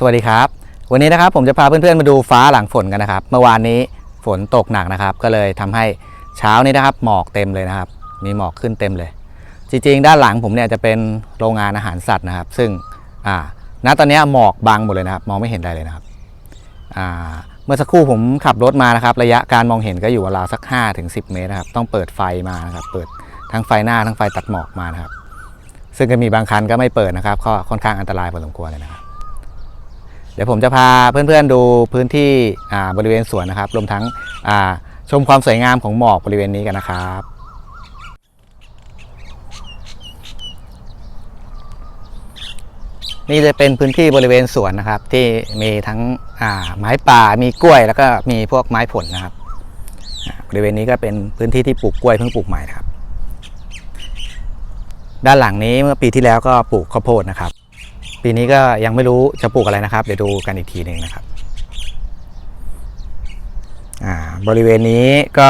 สวัสดีครับ วันนี้นะครับผมจะพาเพื่อนๆมาดูฟ้าหลังฝนกันนะครับ เมื่อวานนี้ฝนตกหนักนะครับ ก็เลยทำให้เช้านี้นะครับ หมอกเต็มเลยนะครับ มีหมอกขึ้นเต็มเลย จริงๆ ด้านหลังผมเนี่ยจะเป็นโรงงานอาหารสัตว์นะครับ ซึ่งอ่าณตอนนี้หมอกบังหมดเลยนะครับ มองไม่เห็นอะไรเลยนะครับอ่าเมื่อสักครู่ผมขับรถมานะครับ ระยะการมองเห็นก็อยู่ราวสัก5ถึง10 เมตรนะครับ ต้องเปิดไฟมานะครับ เปิดทั้งไฟหน้าทั้งไฟตัดหมอกมานะครับ ซึ่งก็มีบางคันก็ไม่เปิดนะครับก็ค่อนข้างอันตรายพอสมควรเลยนะครับ ดี๋ยวผมจะพาเพื่อนๆดูพื้นที่บริเวณสวนนะครับรวมทั้งชมความสวยงามของหมอกบริเวณนี้กันนะครับนี่จะเป็นพื้นที่บริเวณสวนนะครับ ที่มีทั้งไม้ป่ามีกล้วย แล้วก็มีพวกไม้ผลนะครับบริเวณนี้ก็เป็นพื้นที่ที่ปลูกกล้วยเพิ่งปลูกใหม่นะครับ ด้านหลังนี้เมื่อปีที่แล้วก็ปลูกข้าวโพดนะครับ ปีนี้ก็ยังไม่รู้จะปลูกอะไรนะครับ เดี๋ยวดูกันอีกทีหนึ่งนะครับอ่าบริเวณนี้ก็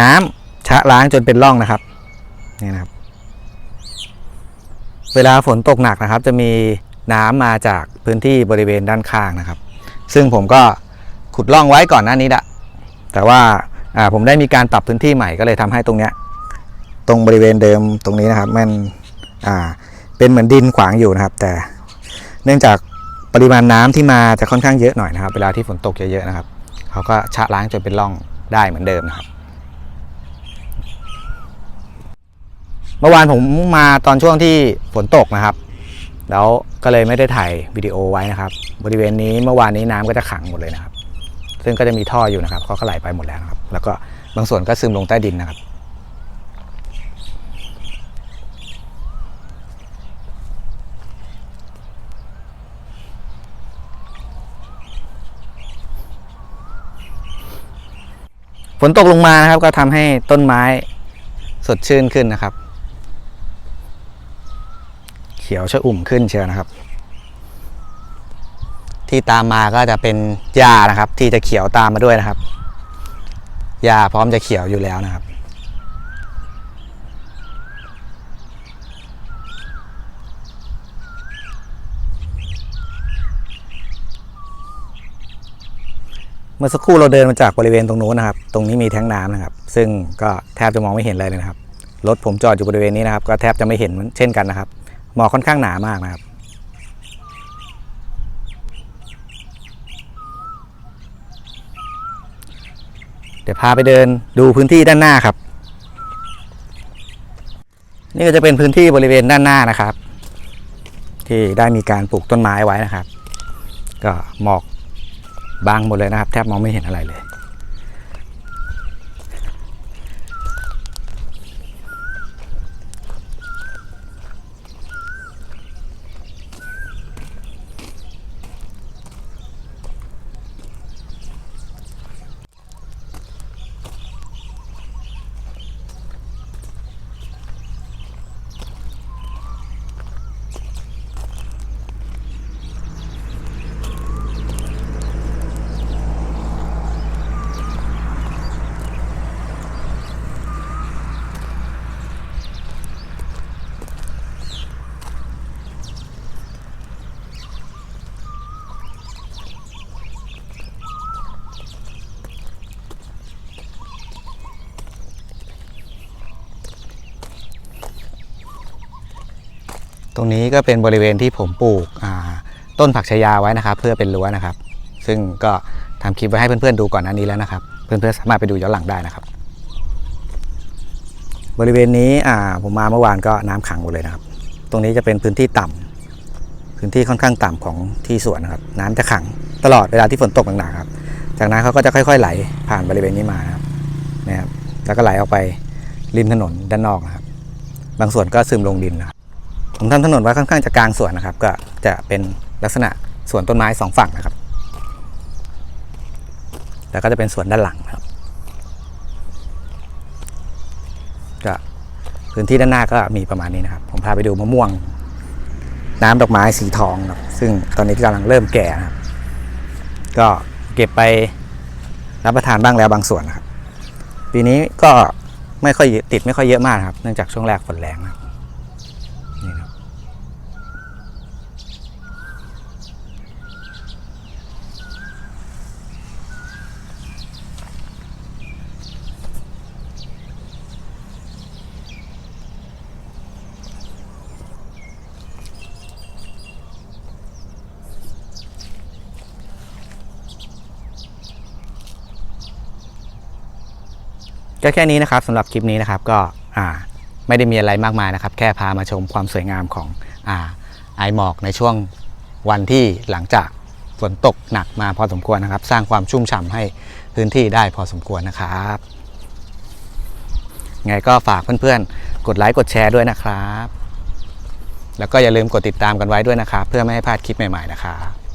น้ำชะล้างจนเป็นร่องนะครับนี่นะครับ เวลาฝนตกหนักนะครับ จะมีน้ำมาจากพื้นที่บริเวณด้านข้างนะครับ ซึ่งผมก็ขุดร่องไว้ก่อนหน้านี้ละแต่ว่าอ่าผมได้มีการปรับพื้นที่ใหม่ก็เลยทำให้ตรงเนี้ย ตรงบริเวณเดิมตรงนี้นะครับ มันอ่า เป็นเหมือนดินขวางอยู่นะครับ แต่เนื่องจากปริมาณน้ำที่มาจะค่อนข้างเยอะหน่อยนะครับ เวลาที่ฝนตกเยอะๆนะครับเขาก็ชะล้างจนเป็นร่องได้เหมือนเดิมนะครับ เมื่อวานผมมาตอนช่วงที่ฝนตกนะครับ แล้วก็เลยไม่ได้ถ่ายวิดีโอไว้นะครับ บริเวณนี้เมื่อวานนี้น้ำก็จะขังหมดเลยนะครับ ซึ่งก็จะมีท่ออยู่นะครับเขาก็ไหลไปหมดแล้วนะครับ แล้วก็บางส่วนก็ซึมลงใต้ดินนะครับ ฝนตกลงมานะครับ ก็ทำให้ต้นไม้สดชื่นขึ้นนะครับ เขียวชอุ่มขึ้นเชียวนะครับ ที่ตามมาก็จะเป็นหญ้านะครับ ที่จะเขียวตามมาด้วยนะครับหญ้าพร้อมจะเขียวอยู่แล้วนะครับ เมื่อสักครู่เราเดินมาจากบริเวณตรงนู้นนะครับ ตรงนี้มีแท้งน้ำนะครับ ซึ่งก็แทบจะมองไม่เห็นเลยเลยนะครับ รถผมจอดอยู่บริเวณนี้นะครับ ก็แทบจะไม่เห็นเช่นกันนะครับ หมอกค่อนข้างหนามากนะครับ เดี๋ยวพาไปเดินดูพื้นที่ด้านหน้าครับ นี่ก็จะเป็นพื้นที่บริเวณด้านหน้านะครับ ที่ได้มีการปลูกต้นไม้ไว้นะครับ ก็หมอก บางหมดเลยนะครับ แทบมองไม่เห็นอะไรเลย ตรงนี้ก็เป็นบริเวณที่ผมปลูกต้นผักชายาไว้นะครับ เพื่อเป็นรั้วนะครับ ซึ่งก็ทำคลิปไว้ให้เพื่อนๆดูก่อนหน้านี้แล้วนะครับ เพื่อนๆสามารถไปดูย้อนหลังได้นะครับ บริเวณนี้ผมมาเมื่อวานก็น้ำขังหมดเลยนะครับ ตรงนี้จะเป็นพื้นที่ต่ำพื้นที่ค่อนข้างต่ำของที่สวนนะครับ น้ำจะขังตลอดเวลาที่ฝนตกหนักๆครับ จากนั้นเขาก็จะค่อย ๆ ไหลผ่านบริเวณนี้มานะครับนะครับแล้วก็ไหลออกไปริมถนนด้านนอกนะครับ บางส่วนก็ซึมลงดินนะครับ ผมทำถนนไว้ค่อนข้างจะกลางสวนนะครับ ก็จะเป็นลักษณะสวนต้นไม้สองฝั่งนะครับ แล้วก็จะเป็นสวนด้านหลังครับก็พื้นที่ด้านหน้าก็มีประมาณนี้นะครับ ผมพาไปดูมะม่วง น้ำดอกไม้สีทองครับ ซึ่งตอนนี้กำลังเริ่มแก่นะครับ ก็เก็บไปรับประทานบ้างแล้วบางส่วนนะครับ ปีนี้ก็ไม่ค่อยติดไม่ค่อยเยอะมากครับ เนื่องจากช่วงแรกฝนแรงนะครับ ก็แค่นี้นะครับสำหรับคลิปนี้นะครับก็อ่าไม่ได้มีอะไรมากมายนะครับ แค่พามาชมความสวยงามของอ่าไอหมอกในช่วงวันที่หลังจากฝนตกหนักมาพอสมควรนะครับ สร้างความชุ่มฉ่ำให้พื้นที่ได้พอสมควรนะครับไงก็ฝากเพื่อนๆ กดไลค์กดแชร์ด้วยนะครับ แล้วก็อย่าลืมกดติดตามกันไว้ด้วยนะครับ เพื่อไม่ให้พลาดคลิปใหม่ๆนะครับ